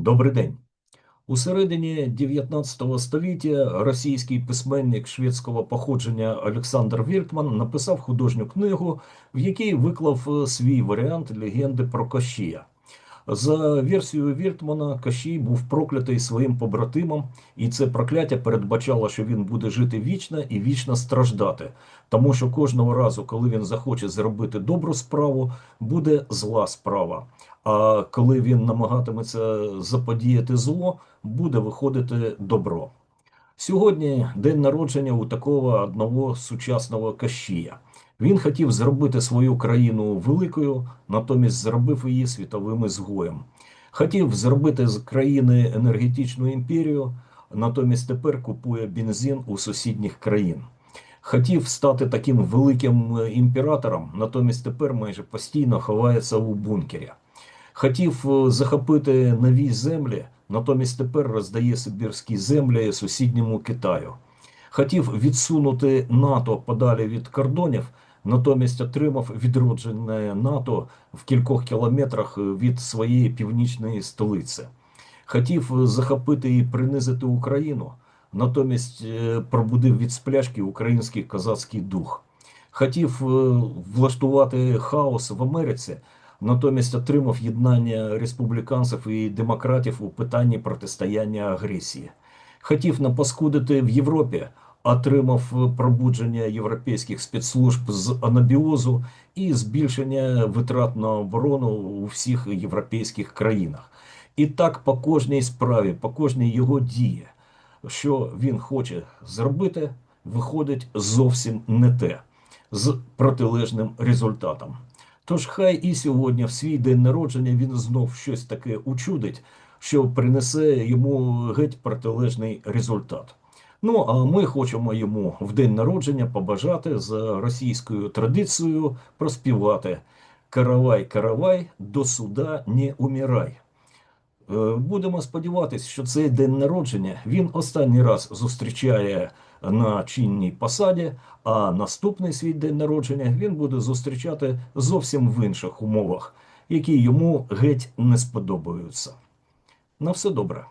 Добрий день. У середині 19 століття російський письменник шведського походження Олександр Віртман написав художню книгу, в якій виклав е, свій варіант легенди про Кощія. За версією Віртмана, Кощій був проклятий своїм побратимом, і це прокляття передбачало, що він буде жити вічно і вічно страждати, тому що кожного разу, коли він захоче зробити добру справу, буде зла справа. А коли він намагатиметься заподіяти зло, буде виходити добро. Сьогодні день народження у такого одного сучасного Кащія. Він хотів зробити свою країну великою, натомість зробив її світовим ізгоєм. Хотів зробити з країни енергетичну імперію, натомість тепер купує бензин у сусідніх країн. Хотів стати таким великим е, імператором, натомість тепер майже постійно ховається у бункері. Хотів е, захопити нові землі, натомість тепер роздає сибірські землі сусідньому Китаю. Хотів відсунути НАТО подалі від кордонів, натомість отримав відроджене НАТО в кількох кілометрах від своєї північної столиці. Хотів е, захопити і принизити Україну, натомість е, пробудив від сплячки український козацький дух. Хотів е, влаштувати хаос в Америці, натомість отримав єднання республіканців і демократів у питанні протистояння агресії. Хотів напаскудити в Європі, отримав пробудження європейських спецслужб з анабіозу і збільшення витрат на оборону у всіх європейських країнах. І так по кожній справі, по кожній його дії, що він хоче зробити, виходить зовсім не те з протилежним результатом. Тож хай і сьогодні, в свій день народження, він знов щось таке учудить, що принесе йому геть протилежний результат. Ну а ми хочемо йому в день народження побажати за російською традицією проспівати Каравай, каравай, до суда не умирай. Е, Будемо сподіватися, що цей день народження він останній раз зустрічає на чинній посаді, а наступний свій день народження він буде зустрічати зовсім в інших умовах, які йому геть не сподобаються. На все добре.